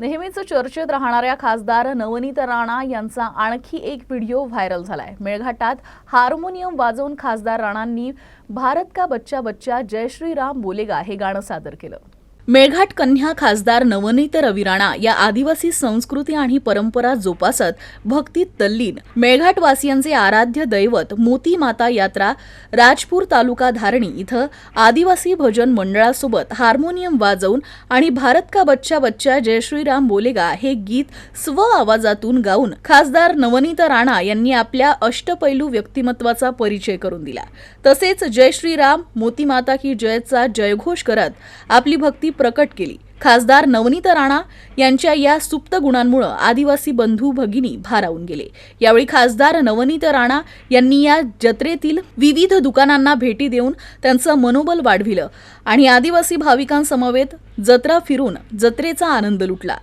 नेहमीच चर्चेत राहणाऱ्या खासदार नवनीत राणा यांचा आणखी एक व्हिडिओ व्हायरल झालाय. मेळघाटात हार्मोनियम वाजवून खासदार राणांनी भारत का बच्चा बच्चा जय श्रीराम बोलेगा हे गाणं सादर केलं. मेळघाट कन्या खासदार नवनीत रवी राणा या आदिवासी संस्कृती आणि परंपरा जोपासत भक्तीत तल्लीन. मेळघाटवासियांचे आराध्य दैवत मोती माता यात्रा राजपूर तालुका धारणी इथं आदिवासी भजन मंडळासोबत हार्मोनियम वाजवून आणि भारत का बच्चा बच्चा जय श्रीराम बोलेगा हे गीत स्व आवाजातून गाऊन खासदार नवनीत राणा यांनी आपल्या अष्टपैलू व्यक्तिमत्वाचा परिचय करून दिला. तसेच जय श्रीराम मोती माता की जयचा जयघोष करत आपली भक्ती प्रकट केली. खासदार नवनीत राणा यांच्या या सुप्त गुणांमुळे आदिवासी बंधू भगिनी भारावून गेले. यावेळी खासदार नवनीत राणा यांनी या जत्रेतील विविध दुकानांना भेटी देऊन त्यांचं मनोबल वाढविलं आणि आदिवासी भाविकांसमवेत जत्रा फिरून जत्रेचा आनंद लुटला.